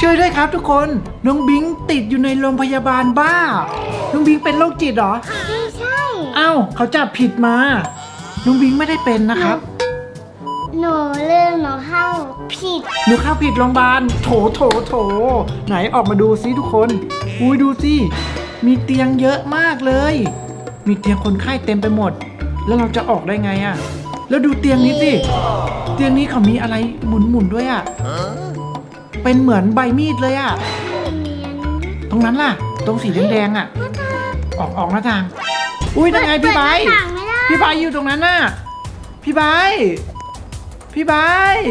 ช่วยด้วยครับทุกคน น้องบิงติดอยู่ในโรงพยาบาลบ้า น้องบิงเป็นโรคจิตเหรอ ไม่ใช่เอ้าเขาจับผิดมา น้องบิงไม่ได้เป็นนะครับ หนูลืมหนูเข้าผิด หนูเข้าผิดโรงพยาบาล โถโถโถ ไหนออกมาดูซิทุกคน อุ้ยดูสิ มีเตียงเยอะมากเลย มีเตียงคนไข้เต็มไปหมด แล้วเราจะออกได้ไงอะแล้วดูเตียงนี้สิ เตียงนี้เขามีอะไรหมุนหมุนๆด้วยอะ เป็นเหมือนใบมีดเลยอะเนียนตรงนั้นล่ะ ตรงสีแดงๆอะออกออกหน้าต่าง อุ้ยนั่นไงพี่ไบร์ทเปิดหน้าต่างไม่ได้พี่ไบร์ทอยู่ตรงนั้นน่ะ พี่ไบร์ทพี่ไบร์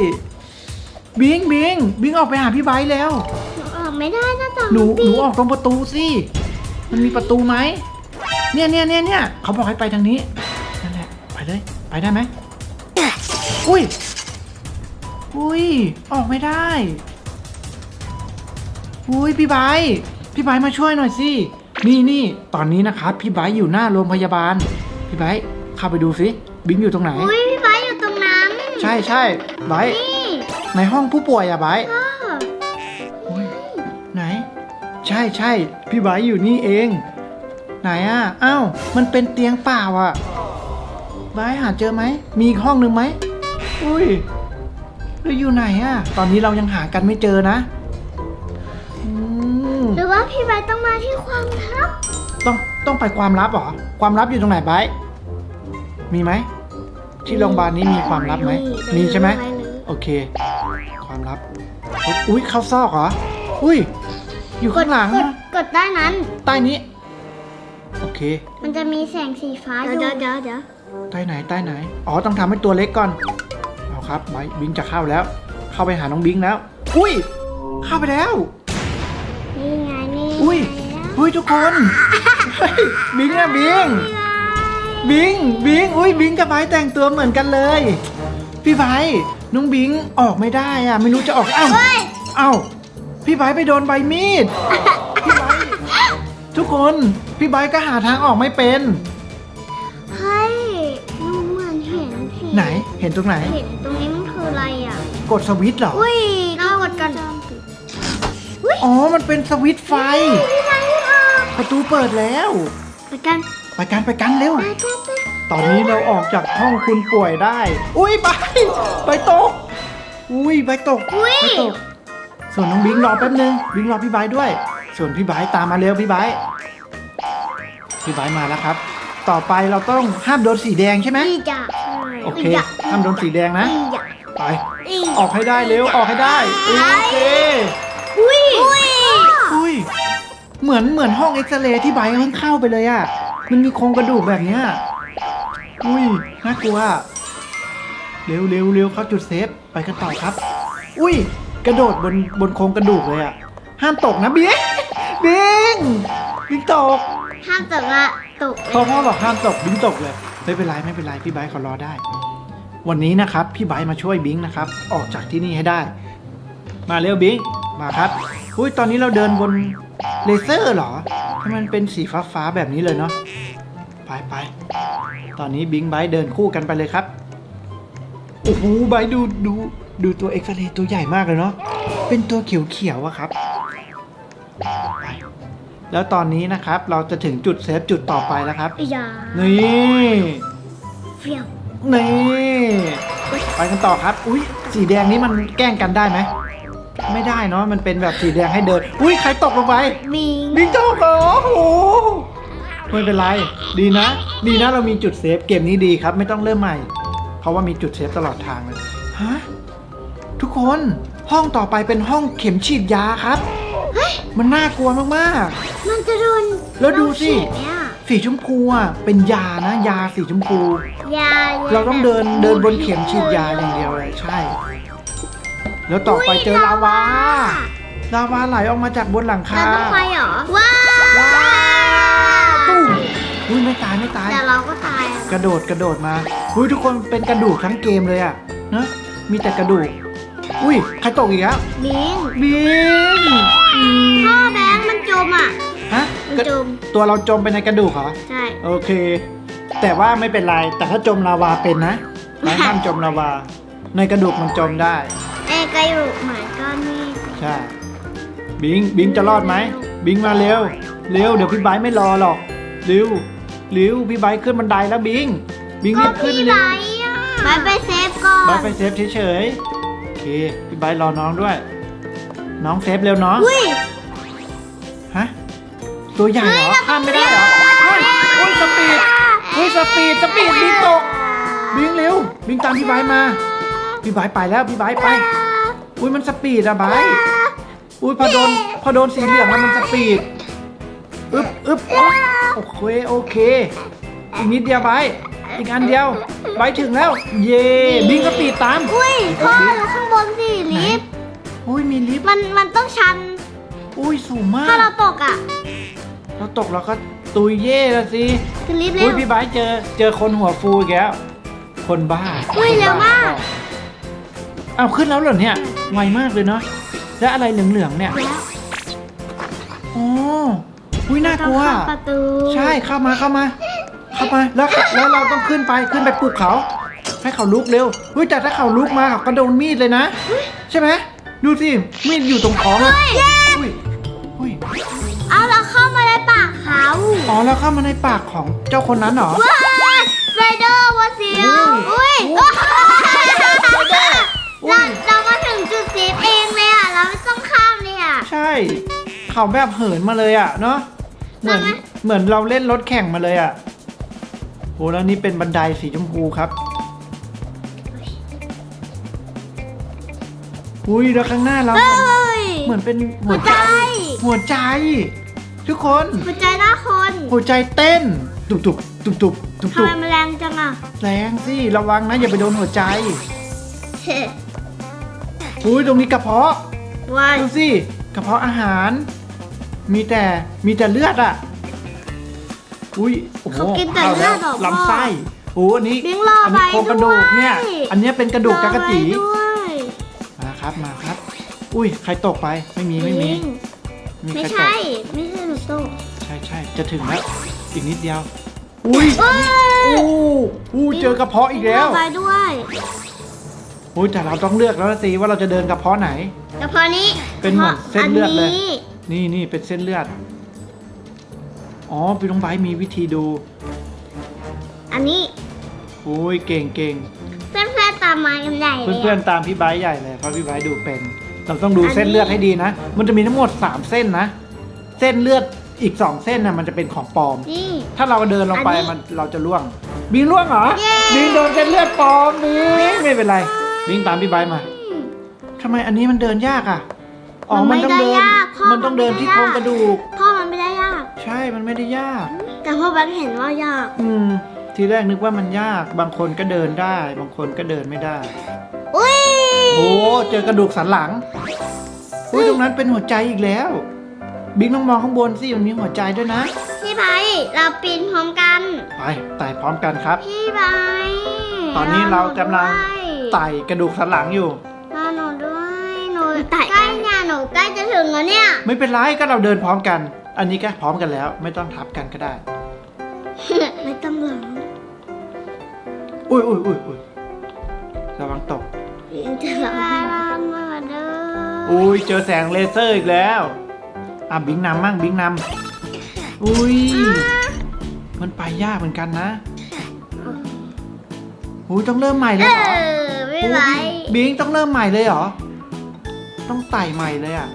ทบิงบิงบิงออกไปหาพี่ไบร์ทแล้วหนูออกไม่ได้หน้าต่างหนูหปินูดออกตรงประตูสิมันมีประตูไหมเนี่ยเนี่ยเนี่ยเนี่ยเขาบอกให้ไปทางนี้นั่นแหละไปเลย ไปได้ไหมอุ้ยอุ้ยออกไม่ได้ อุ้ยพี่ไบร์ทพี่ไบร์ทมาช่วยหน่อยสิ นี่นี่ตอนนี้นะครับพี่ไบร์ทอยู่หน้าโรงพยาบาล พี่ไบร์ทเข้าไปดูสิบิงอยู่ตรงไหน อุ้ยพี่ไบร์ทอยู่ตรงนั้นใช่ใช่ไบร์ทนี่ในห้องผู้ป่วยอะไบร์ทพ่ออุ๊ยไหน ใช่ใช่พี่ไบร์ทอยู่นี่เอง ไหนอะอ้าวมันเป็นเตียงเปล่าอะไบร์ทหาเจอไหม มีอีกห้องหนึ่งไหม อุ้ยแล้วอยู่ไหนอะตอนนี้เรายังหากันไม่เจอนะอืมหรือ ว่าพี่ไบร์ทต้องมาที่ความลับ ต้องต้องไปความลับเหรอ ความลับอยู่ตรงไหนไบร์ทมีไหม ที่โรงพยาบาลนี้มีความลับไหม มีใช่ไหมโอเค ความลับ อุ้ยเข้าซอกเหรอ อุ้ย อยู่กดข้างหลังกดกดได้นั้น ใต้นี้ โอเค มันจะมีแสงสีฟ้าอยู่เดี๋ยวเดี๋ยวเดี๋ยวใต้ไหนใต้ไหน อ๋อ ต้องทำให้ตัวเล็กก่อน เอาครับไบร์ทบิงจะเข้าแล้ว เข้าไปหาน้องบิงแล้ว อุ้ย เข้าไปแล้ว นี่ไงนี่อุ้ยไงนะอุ้ยทุกคนเฮ้ยบิงอะบิง บิง บิง อุ้ยบิงกับไบร์ทแต่งตัวเหมือนกันเลย พี่ไบร์ทน้องบิงออกไม่ได้อะไม่รู้จะออกอ้าวเฮ้ยเอ้าพี่ไบร์ทไปโดนใบมีดพี่ไบร์ททุกคนพี่ไบร์ทก็หาทางออกไม่เป็น เฮ้ยหนูเหมือนเห็นผีไหนเห็นตรงไหน เห็นตรงนี้มันคืออะไรอะ กดสวิตช์เหรอ อุ้ยเรากดกัน อ๋อ มันเป็นสวิตช์ไฟพี่ไบร์ทออกประตูเปิดแล้ว ไปกันไปกันไปกันเร็ว ไปกันไปตอนนี้เราออกจากห้องคุณป่วยได้ อุ้ยไปไปตก อุ้ยไปตกอุ้ยไปตก ส่วนน้องบิงรอแป๊บนึงบิงรอพี่ไบร์ทด้วย ส่วนพี่ไบร์ทตามมาเร็วพี่ไบร์ทพี่ไบร์ทมาแล้วครับ ต่อไปเราต้องห้ามโดนสีแดงใช่ไหมอีจ่ะโอเคห้ามโดนสีแดงนะ อีจ่ะไป อีออกให้ได้เร็วออกให้ได้ โอเค อุ้ยอุ้ยอุ้ย เหมือนเหมือนห้องเอ็กซเรย์ที่ไบร์ทเพิ่งเข้าไปเลยอะมันมีโครงกระดูกแบบเนี้ย อุ้ย น่ากลัวอะเร็วเร็วเร็วเข้าจุดเซฟ ไปกันต่อครับ อุ้ย กระโดดบนบนโครงกระดูกเลยอะห้ามตกนะเบี้ยบิงบิงตกห้ามตกละตกพอพ่อบอกห้ามตกบิงตกเลย ไม่เป็นไรไม่เป็นไรพี่ไบร์ทเขารอได้ วันนี้นะครับพี่ไบร์ทมาช่วยบิงนะครับ ออกจากที่นี่ให้ได้ มาเร็วบิง มาครับอุ้ยตอนนี้เราเดินบนเลเซอร์เหรอทำไมมันเป็นสีฟ้าฟ้าๆแบบนี้เลยเนาะไปไปตอนนี้บิงไบร์ทเดินคู่กันไปเลยครับโอ้โหไบร์ทดูดูดูตัวเอ็กซเรย์ตัวใหญ่มากเลยเนาะเป็นตัวเขียวๆอะครับไปแล้วตอนนี้นะครับเราจะถึงจุดเซฟจุดต่อไปแล้วครับอีจ่ะนี่เฟี้ยวนี่ไปกันต่อครับ อุ้ยสีแดงนี้มันแกล้งกันได้ไหม ไม่ได้เนาะมันเป็นแบบสีแดงให้เดิน อุ้ยใครตกลงไปบิงบิ๊กตกเหรอโอ้โหไม่เป็นไรดีนะ ดีนะเรามีจุดเซฟเกมนี้ดีครับ ไม่ต้องเริ่มใหม่ เพราะว่ามีจุดเซฟตลอดทางเลยฮะทุกคนห้องต่อไปเป็นห้องเข็มฉีดยาครับมันน่ากลัวมากมันจะโดนแล้วดูสิ โรคฉีเนี่ยๆสีชมพูอะเป็นยานะ ยาสีชมพู ยาเราต้องเดินเดินบนเข็มฉีดยาอย่างเดียวเลยใช่ แล้วต่อไปเจอลาวา ลาวาไหลออกมาจากบนหลังเราคาต้องไปเหรอ ว้าว้าวตุ้มอุ้ยไม่ตายไม่ตาย แต่เราก็ตายอะกระโดดกระโดดมาอุ้ยทุกคนเป็นกระดูกทั้งเกมเลยอะเนอะมีแต่กระดูก อุ้ยใครตกอีกแล้วบิงบิงอืมพ่อแบงค์มันจมอะ ฮะมันกระจม ตัวเราจมไปในกระดูกเหรอ ใช่ โอเค แต่ว่าไม่เป็นไร แต่ถ้าจมลาวาเป็นนะไม่ห้ามจมลาวา ในกระดูกมันจมได้ เอ้ยกระดูกเหมือนก้อนเมฆใช่ บิง บิงจะรอดไหม บิงมาเร็ว เร็ว เดี๋ยวพี่ไบร์ทไม่รอหรอก เร็ว เร็ว พี่ไบร์ทขึ้นบันไดแล้วบิง บิงก็รีบขึ้นพี่เร็ไบวร์ทอะไบร์ทไปเซฟก่อนไบร์ทไปเซฟเฉยๆ โอเค พี่ไบร์ทรอน้องด้วย น้องเซฟเร็วน้อง อุ้ย ฮะ ตัวใหญ่เหรอ ข้ามไม่ได้เหรอเฮ้ยโอ้ยสปีดเฮ้ยสปีด สปีดบิงตก บิงเร็ว บิงตามพี่ไบร์ทมา พี่ไบร์ทไปแล้ว พี่ไบร์ทไป อุ้ยมันสปีดอะไบร์ทอุ้ยพอโดนพอโดนสีเหลืองแล้วมันสปีดอึ๊บอึ๊บอึ๊บโอเคโอเค อีกนิดเดียวไบร์ทอีกอันเดียวไบร์ทถึงแล้ว เย่บิงสปีดตาม อุ้ยพ่อแล้วข้างบนสิลิฟต์อุ้ยมีลิฟต์มันมันต้องชัน อุ้ยสูงมาถ้ากเราตกอะ เราตกเราก็ตุยเย่ละสิคือลิฟต์เร็อุ้วยพี่ไบร์ทเจอเจอคนหัวฟูอีกแล้ว คนบ้าอุ้ยเร็วมาก อ้าวขึ้นแล้วเหรอเนี่ยไวมากเลยเนาะแล้วอะไรเหลืองๆเนี่ยแล้วอ๋ออุ้ยน่ากลัวต้องเข้าประตูใช่เข้ามาเข้ามาเข้ามาแล้วแล้วเราต้องขึ้นไปขึ้นไปปลุกเขา ให้เขาลุกเร็วเฮ้ยแต่ถ้าเขาลุกมาเขาก็โดนมีดเลยนะ ใช่ไหมดูสิมีดอยู่ตรงท้องอะอุ้ยอุ้ยเอาเราเข้ามาในปากเขาอ๋อแล้วเข้ามาในปากของเจ้าคนนั้นเหรอว้ายไรเดอร์วัวเสียวอุ้อุ้ย ขาแบบเหินมาเลยอะเนาะเหมือนใช่ไหมเหมือนเราเล่นรถแข่งมาเลยอะโหแล้วนี่เป็นบันไดสีชมพูครับอุ้ยแล้วข้างหน้าเรา เฮ้ย เหมือนเป็นหัวใจ หัวใจ ทุกคน หัวใจหน้าคน หัวใจเต้น ตุบตุบตุบตุบตุบทำตุไมบมันแรงจังอะ แรงสิระวังนะอย่าไปโดนหัวใจเฮ้อุ้ยตรงนี้กระเพาะว้ายดูสิกระเพาะอาหาร มีแต่มีแต่เลือดอะ อุ้ยโอ้โหเขากินแต่เลือดเหรอข้าแล้วลำไส้โอ้อันนี้บิงรออันี้โครงกระดูกเนี่ยไว้ด้วย อันเนี้ยเป็นกระดูกจักรจีรอไว้ด้วยมาครับมาครับ อุ้ยใครตกไปไม่มีไม่มีบิงมีไม่ใครตใช่ กไม่ใช่หนูโตกใช่ใช่จะถึงแล้วอีกนิดเดียว อุ้ยเอ้ยอู้อู้เจอกระเพาะอีกแล้วบิงรอไว้ด้วยอุ้ยแต่เราต้องเลือกแล้วนะสิว่าเราจะเดินกระเพาะไหน กระเพาะนี้เป็นเหมือนเส้นเลือดเลยนนี้ นี่นี่เป็นเส้นเลือด อ๋อพี่น้องไบร์ทมีวิธีดู อันนี้อุ้ยเก่งเก่งเพื่อนๆตามมากันใหญ่เลยะเพื่อนๆตามพี่ไบร์ทใหญ่เลยเพราะพี่ไบร์ทดูเป็น เราต้องดูอันนี้เส้นเลือดให้ดีนะ มันจะมีทั้งหมด 3 เส้นนะ เส้นเลือดอีก 2 เส้นนะมันจะเป็นของปลอม นี่ ถ้าเราเดินลงไปอันนี้มันเราจะล่วง บิงล่วงเหรอ เย้ บิงโดนเส้นเลือดปลอมบิงไม่เป็นไร บิงตามพี่ไบร์ทมาทำไมอันนี้มันเดินยากอะ อ๋อ มันต้องเดินมัน ต้องเดินที่โครงกระดูก พ่อมันไม่ได้ยาก ใช่ มันไม่ได้ยาก แต่พ่อแบงค์เห็นว่ายาก อืม ทีแรกนึกว่ามันยาก บางคนก็เดินได้ บางคนก็เดินไม่ได้ อุ้ยโอ้เจอกระดูกสันหลัง อุ้ยตรงนั้นเป็นหัวใจอีกแล้ว บิ๊กต้องมองข้างบนสิ มันมีหัวใจด้วยนะ พี่ไบร์ทเราปีนพร้อมกัน ไปไต่พร้อมกันครับ พี่ไบร์ทตอนนี้เรากำลังไต่ไต่กระดูกสันหลังอยู่รอหนูด้วย หนูใก ถึงแล้วเนี่ย ไม่เป็นไรก็เราเดินพร้อมกัน อันนี้ก็พร้อมกันแล้ว ไม่ต้องทับกันก็ได้ ไม่ต้องหลังอุ้ยอุ้ยอุ้ยอุ้ยระวังตก จะหลังมาเด้ออุ้ยเจอแสงเลเซอร์อีกแล้ว อะบิงนำมั่งบิงนำอุ้ยมันไปยากเหมือนกันนะอุ้ยต้องเริ่มใหม่เลเอยเหรออพี่ไบร์ทบิงต้องเริ่มใหม่เลยเหรอ ต้องไต่ใหม่เลยอะ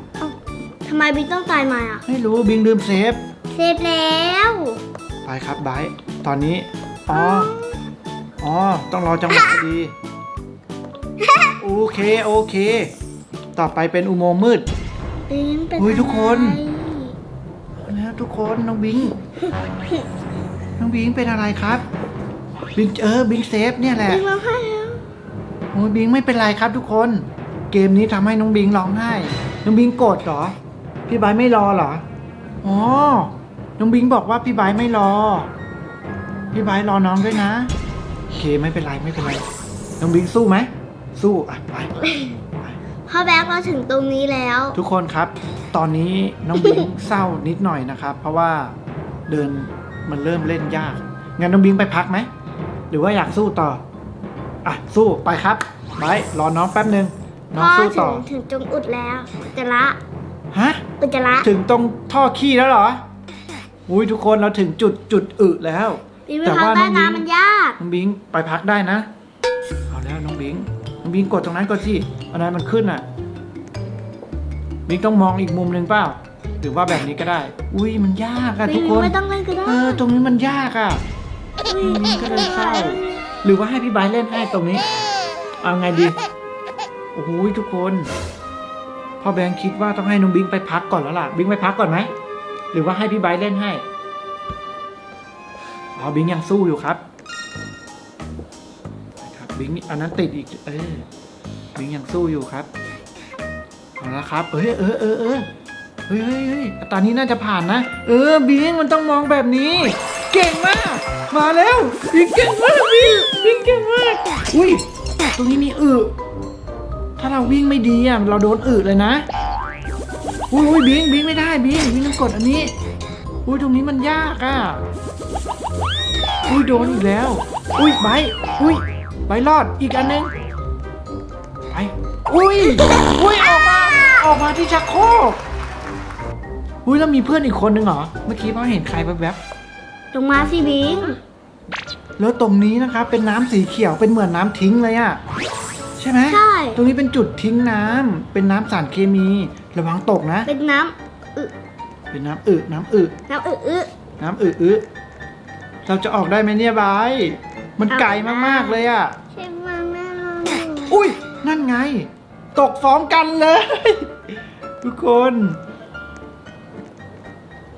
ทำไมบิ๊กต้องตายมาอะ ไม่รู้บิงลืมเซฟ เซฟแล้ว ไปครับไบร์ทตอนนี้ อ๋อ อ๋อ ต้องรอจังหวะดี โอเค โอเค ต่อไปเป็นอุโมงค์มืด บิ๊กเป็นอุ๊ยทุกคนอะไรแล้วทุกคนน้องบิง น้องบิงเป็นอะไรครับ บิงเออบิงเซฟเนี่ยแหละ บิ๊กร้องไห้แล้ว โอ้ยบิงไม่เป็นไรครับทุกคน เกมนี้ทำให้น้องบิงร้องไห้ น้องบิงโกรธเหรอ พี่ไบร์ทไม่รอเหรอ อ๋อ น้องบิงบอกว่าพี่ไบร์ทไม่รอ พี่ไบร์ทรอน้องด้วยนะโอเคไม่เป็นไรไม่เป็นไร น้องบิงสู้ไหม สู้อะไปไป พ่อแบ๊กเราถึงตรงนี้แล้ว ทุกคนครับ ตอนนี้น้องบิง เศร้านิดหน่อยนะครับ เพราะว่าเดินมันเริ่มเล่นยาก งั้นน้องบิงไปพักไหม หรือว่าอยากสู้ต่อ อะ สู้ไปครับไบร์ทรอน้องแป๊บหนึ่งน้องพ่อสู้ถึต่อ งถึงจงอุดแล้ว แต่ละ ฮะ อุจจาระถึงตรงท่อขี้แล้วเหรอ อุ้ยทุกคนเราถึงจุดจุดอึแล้วพี่ไปแต่พักว่าใต้น้องบิงน้ำมันยาก น้องบิงไปพักได้นะ เอาแล้วน้องบิงน้องบิงกดตรงนั้นก่อนสิอันนั้นมันขึ้นอะ บิงต้องมองอีกมุมหนึ่งเปล่า หรือว่าแบบนี้ก็ได้ อุ้ยมันยากอะทุกคน ไม่ต้องเล่นก็ได้เออตรงนี้มันยากอะอุ๊ยก็เลยเศร้าหรือว่าให้พี่ไบร์ทเล่นให้ตรงนี้ เอาไงดี โอ้โหทุกคน พ่อแบงค์คิดว่าต้องให้น้องบิงไปพักก่อนแล้วล่ะ บิงไปพักก่อนไหม หรือว่าให้พี่ไบร์ทเล่นให้ อ๋อ บิงยังสู้อยู่ครับครับ บิงอันนั้นติดอีก เออ บิงยังสู้อยู่ครับ เอาละครับ เออเออเออเออเฮ้ยเฮ้ยตอนนี้น่าจะผ่านนะ เออ บิงมันต้องมองแบบนี้ เก่งมาก มาแล้ว บิงเก่งมากบิงบิงเก่งมาก อุ้ย ตรงนี้มีอึ ถ้าเราวิ่งไม่ดีอะเราโดนอึเลยนะอุ้ยอุ้ยบิงบิงไม่ได้บิงบิงต้องกดอันนี้อุ้ยตรงนี้มันยากอะอุ้ยโดนอีกแล้ว อุ้ยใบอุ้ยใบรอดอีกอันหนึงไปอุ้ยอุ้ยออกมาออกมาที่ชักโครกอุ้ยแล้วมีเพื่อนอีกคนนึงเหรอเมื่อกี้พ่อเห็นใครแวบลงมาสิบิงๆแล้วตรงนี้นะครับเป็นน้ำสีเขียวเป็นเหมือนน้ำทิ้งเลยอะ ใช่ไหมใช่ ตรงนี้เป็นจุดทิ้งน้ำเป็นน้ำสารเคมี ระวังตกนะ เป็นน้ำอึเป็นน้ำอึน้ำอึน้ำอึอึ น้ำอึอึเราจะออกได้ไหมเนี่ยบายมันไกลมากๆเลยอะ ใช่ไหมแม่เราอุ้ย นั่นไง ตกพร้อมกันเลย ทุกคน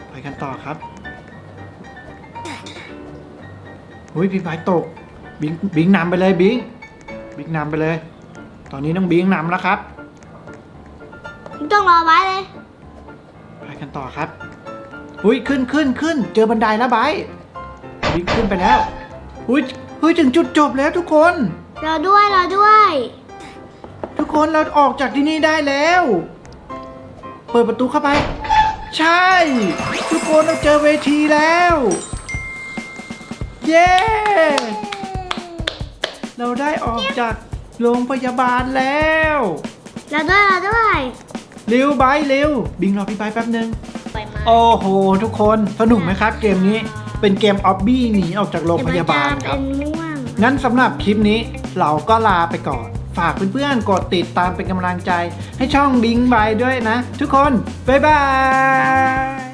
ไปกันต่อครับอุ้ยพี่ไม้ตก บิงบิงนำไปเลยบิง บิงนำไปเลย ตอนนี้น้องบิงนำแล้วครับไม่ต้องรอไว้เลย ไปกันต่อครับ อุ้ยขึ้นขึ้นขึ้น เจอบันไดแล้วไบร์ทบิงขึ้นไปแล้ว อุ้ยเฮ้ยถึงจุดจบแล้วทุกคน รอด้วยรอด้วย ทุกคนเราออกจากที่นี่ได้แล้ว เปิดประตูเข้าไป ใช่ ทุกคนเราเจอเวทีแล้ว เย้ เราได้ออกจาก โรงพยาบาลแล้วรอด้วยรอด้วยเร็วไบร์ทเร็วบิงรอพี่ไบร์ทแป๊บนึง ไปมาโอ้โห ทุกคนสนุกไหมครับ เกมนี้เป็นเกมออบบี้หนีออกจากโรงพยาบาลครับ เป็นม่วงงั้นสำหรับคลิปนี้เราก็ลาไปก่อน ฝากเพื่อนๆ กดติดตามเป็นกำลังใจ ให้ช่องบิงบายด้วยนะ ทุกคน บ๊ายบาย